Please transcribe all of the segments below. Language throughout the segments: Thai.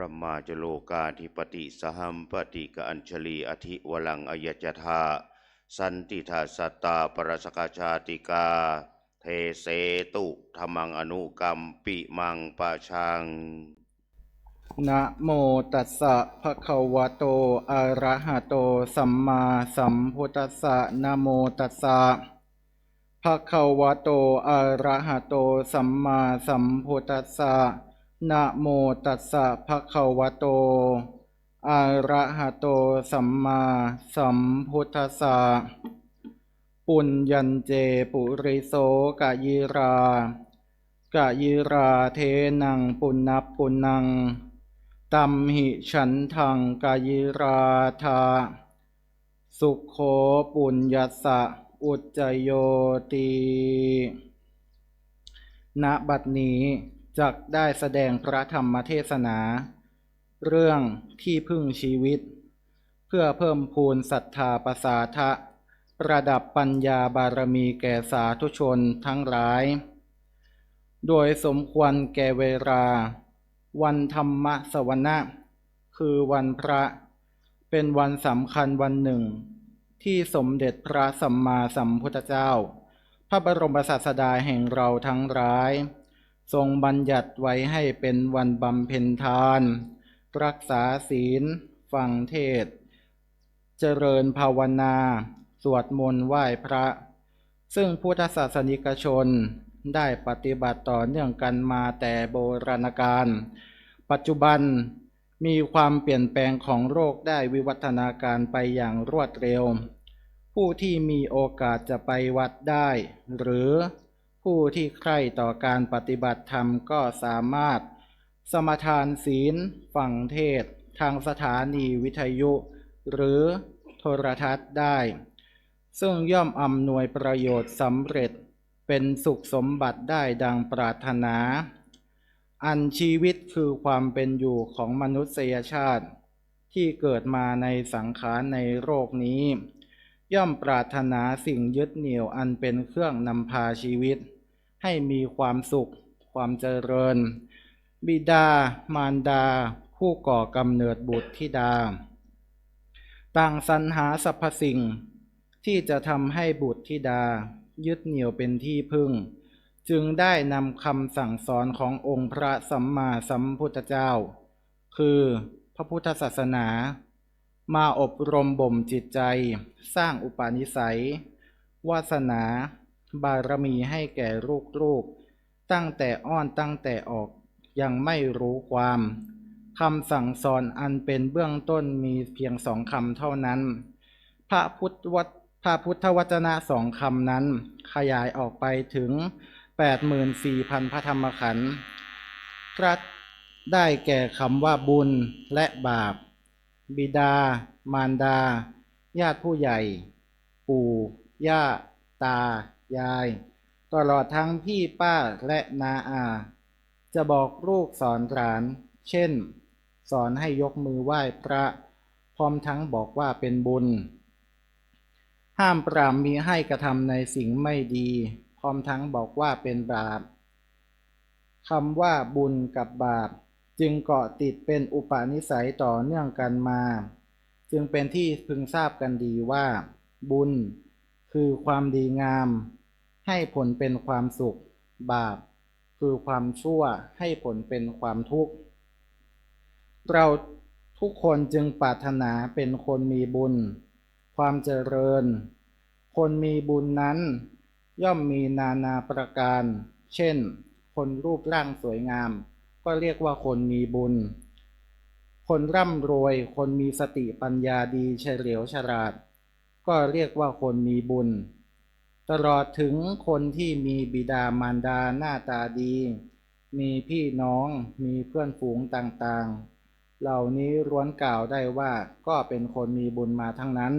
รหมาจโลกาธิปติสหัมปติกอัญชลีอธิวลังอายจธาสันติทาสตตาปรสกชาติกา เทเสตุธรรมังอนุกรรมปิมังปะชังนะโมตัสสะภะคะวะโตอะระหะโต สัมมาสัมพุทธัสสะนะโมตัสสะภะคะวะโตอะระหะโต สัมมาสัมพุทธัสสะ นะโมตัสสะภะคะวะโต อะระหะโตสัมมาสัมพุทธัสสะ ปุญญันเจปุริโสกะยิรากะยิราเทนังปุณณปุณนัง ตัมหิฉันทังกายิราธา สุขโขปุญญสสะ อุจจโยตีณบัดนี้ จักได้แสดงพระธรรมเทศนา เรื่องที่พึ่งชีวิต เพื่อเพิ่มพูนศรัทธาประสาทะประดับปัญญาบารมีแก่สาธุชนทั้งหลาย โดยสมควรแก่เวลา วันธรรมสวนะคือวันพระเป็นวันสำคัญวันหนึ่ง ที่สมเด็จพระสัมมาสัมพุทธเจ้า พระบรมศาสดาแห่งเราทั้งหลาย ทรงบัญญัติไว้ให้เป็นวันบำเพ็ญทาน รักษาศีล ฟังเทศ เจริญภาวนา สวดมนต์ไหว้พระ ซึ่งพุทธศาสนิกชนได้ปฏิบัติต่อเนื่องกันมาแต่โบราณกาล ปัจจุบันมีความเปลี่ยนแปลงของโรคได้วิวัฒนาการไปอย่างรวดเร็ว ผู้ที่มีโอกาสจะไปวัดได้ หรือ ผู้ที่ใคร่ต่อการปฏิบัติธรรมก็สามารถ สมทานศีล ฟังเทศ ทางสถานีวิทยุ หรือโทรทัศน์ได้ ซึ่งย่อมอำนวยประโยชน์สำเร็จเป็นสุขสมบัติได้ดังปรารถนา อันชีวิตคือความเป็นอยู่ของมนุษยชาติ ที่เกิดมาในสังขารในโลกนี้ ย่อมปรารถนาสิ่งยึดเหนี่ยวอันเป็นเครื่องนำพาชีวิต ให้มีความสุข ความเจริญ บิดามารดา ผู้ก่อกำเนิดบุตรธิดา ต่างสรรหาสรรพสิ่ง ที่จะทำให้บุตรธิดา ยึดเหนี่ยวเป็นที่พึ่ง จึงได้นำคำสั่งสอนขององค์พระสัมมาสัมพุทธเจ้า คือพระพุทธศาสนา มาอบรมบ่มจิตใจ สร้างอุปาณิสัย วาสนา บารมีให้แก่ลูกๆ ตั้งแต่อ้อนตั้งแต่ออกยังไม่รู้ความคำสั่งสอนอันเป็นเบื้องต้นมีเพียงสองคำเท่านั้น พระพุทธวจพระพุทธวจนะสองคำนั้น ขยายออกไปถึง 84,000 พระธรรมขันธ์พระได้แก่คำว่าบุญและบาป บิดา มารดา ญาติผู้ใหญ่ ปู่ ย่า ตา ยาย ตลอดทั้งพี่ป้าและนาอา จะบอกลูกสอนหลาน เช่น สอนให้ยกมือไหว้พระ พร้อมทั้งบอกว่าเป็นบุญ ห้ามปรามมีให้กระทำในสิ่งไม่ดี พร้อมทั้งบอกว่าเป็นบาปคำว่าบุญกับบาป จึงเกาะติดเป็นอุปนิสัยต่อเนื่องกันมา จึงเป็นที่พึงทราบกันดีว่า บุญ คือความดีงาม ให้ผลเป็นความสุข บาป คือความชั่วให้ผลเป็นความทุกข์ เราทุกคนจึงปรารถนาเป็นคนมีบุญ ความเจริญ คนมีบุญนั้น ย่อมมีนานาประการ เช่น คนรูปร่างสวยงาม ก็เรียกว่าคนมีบุญ คนร่ำรวย คนมีสติปัญญาดีเฉลียวฉลาด ก็เรียกว่าคนมีบุญ ตลอดถึงคนที่มีบิดามารดาหน้าตาดี มีพี่น้อง มีเพื่อนฝูงต่างๆ เหล่านี้ร้วนกล่าวได้ว่าก็เป็นคนมีบุญมาทั้งนั้น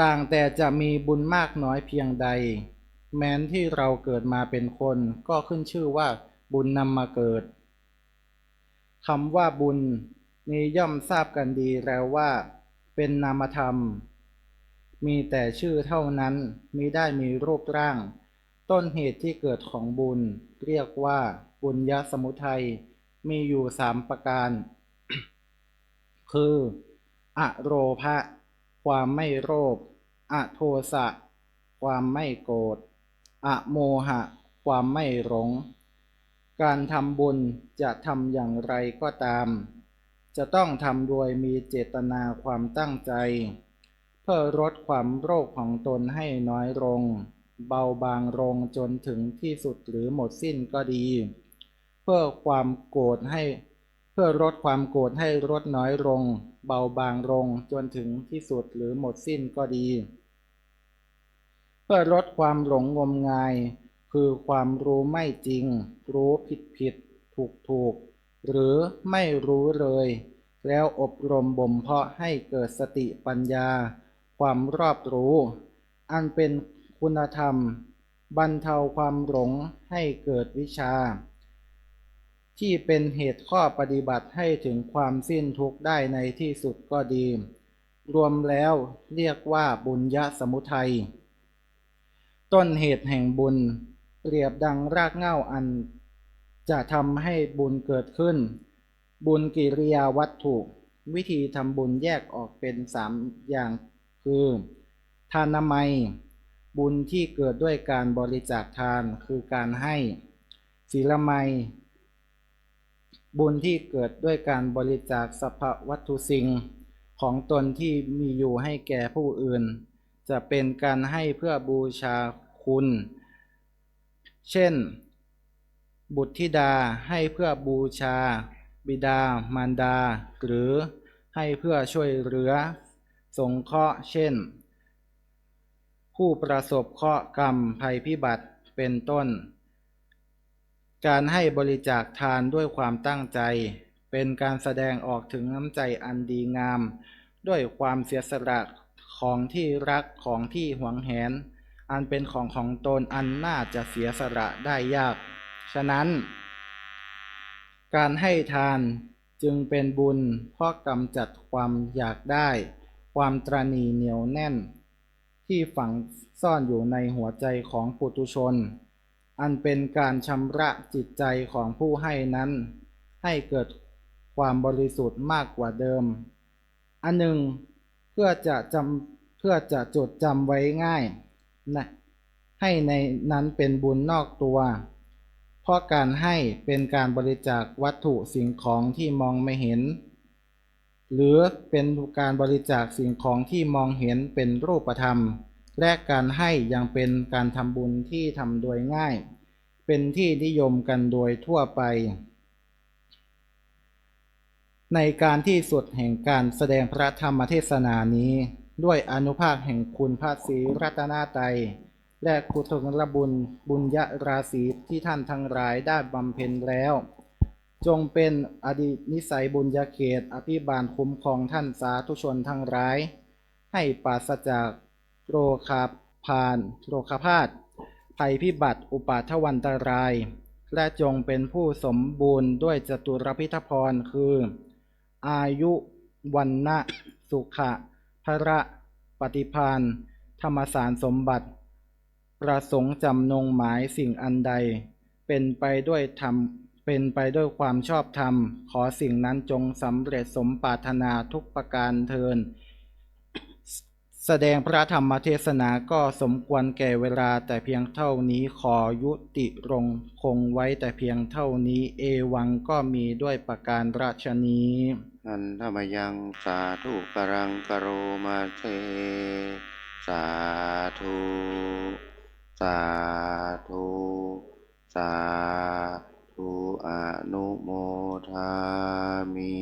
ต่างแต่จะมีบุญมากน้อยเพียงใด แม้นที่เราเกิดมาเป็นคนก็ขึ้นชื่อว่าบุญนำมาเกิดคำว่าบุญนี้ย่อมทราบกันดีแล้วว่า เป็นนามธรรม มีแต่ชื่อเท่านั้นมิได้มีรูปร่าง ต้นเหตุที่เกิดของบุญ เรียกว่าบุญยสมุทัย มีอยู่สามประการ คืออโรภะความไม่โลภอโทสะ ความไม่โกรธอโมหะ ความไม่หลง การทำบุญจะทำอย่างไรก็ตาม จะต้องทำโดยมีเจตนาความตั้งใจ พื่อลดความโรคของตนให้น้อยลง เบาบางลงจนถึงที่สุดหรือหมดสิ้นก็ดี เพื่อความโกรธให้เพื่อลดความโกรธให้ลดน้อยลง เบาบางลงจนถึงที่สุดหรือหมดสิ้นก็ดี เพื่อลดความหลงงมงาย คือความรู้ไม่จริง รู้ผิดผิดถูกถูกหรือไม่รู้เลย แล้วอบรมบ่มเพาะให้เกิดสติปัญญา ความรอบรู้ อันเป็นคุณธรรม บรรเทาความหลงให้เกิดวิชา ที่เป็นเหตุข้อปฏิบัติให้ถึงความสิ้นทุกข์ได้ในที่สุดก็ดี รวมแล้วเรียกว่าบุญยสมุทัย ต้นเหตุแห่งบุญ เปรียบดังรากเหง้าอัน จะทำให้บุญเกิดขึ้น บุญกิริยาวัตถุ วิธีทำบุญแยกออกเป็นสามอย่าง คือทานามัย บุญที่เกิดด้วยการบริจาคทานคือการให้ศีลไมยบุญที่เกิดด้วยการบริจาคสรรพวัตถุสิ่งของตนที่มีอยู่ให้แก่ผู้อื่น จะเป็นการให้เพื่อบูชาคุณ เช่น บุตรธิดาให้เพื่อบูชา บิดามารดา หรือให้เพื่อช่วยเหลือ สงเคราะห์เช่น ผู้ประสบเคราะห์กรรมภัยพิบัติเป็นต้น การให้บริจาคทานด้วยความตั้งใจ เป็นการแสดงออกถึงน้ำใจอันดีงาม ด้วยความเสียสละของที่รักของที่หวงแหน อันเป็นของของตนอันน่าจะเสียสละได้ยาก ฉะนั้น การให้ทานจึงเป็นบุญเพราะกำจัดความอยากได้ ความตรณีเหนียวแน่น ที่ฝังซ่อนอยู่ในหัวใจของปุถุชน อันเป็นการชำระจิตใจของผู้ให้นั้น ให้เกิดความบริสุทธิ์มากกว่าเดิม อันหนึ่งเพื่อจะจำเพื่อจะจดจำไว้ง่ายนะให้ในนั้นเป็นบุญนอกตัว เพราะการให้เป็นการบริจาควัตถุสิ่งของที่มองไม่เห็น หรือเป็นการบริจาคสิ่งของที่มองเห็นเป็นรูปธรรม และการให้ยังเป็นการทำบุญที่ทำโดยง่าย เป็นที่นิยมกันโดยทั่วไป ในการที่สุดแห่งการแสดงพระธรรมเทศนานี้ ด้วยอนุภาคแห่งคุณพระศรีรัตนาไตรัยและคุทลบุญบุญญาราศีที่ท่านทั้งหลายได้บำเพ็ญแล้ว จงเป็นอดีตนิสัยบุญญาเขตอภิบาลคุ้มครองท่านสาธุชนทั้งหลาย ให้ปราศจากโรคาพานโรคาพาธภัยพิบัติอุปาทวันตราย และจงเป็นผู้สมบูรณ์ด้วยจตุรพิทพรคือ อายุวันนะสุขะพระปฏิพานธรรมสารสมบัติ ประสงค์จำนงหมายสิ่งอันใด เป็นไปด้วยธรรม เป็นไปด้วยความชอบธรรม ขอสิ่งนั้นจงสำเร็จสมปรารถนาทุกประการเทิน แสดงพระธรรมเทศนาก็สมควรแก่เวลาแต่เพียงเท่านี้ขอยุติรงคงไว้แต่เพียงเท่านี้เอวังก็มีด้วยประการราชนี้อันธรรมยังสาธุกรังกโรมาเทสาธุ สาธุ สาธ อนุโมทามิ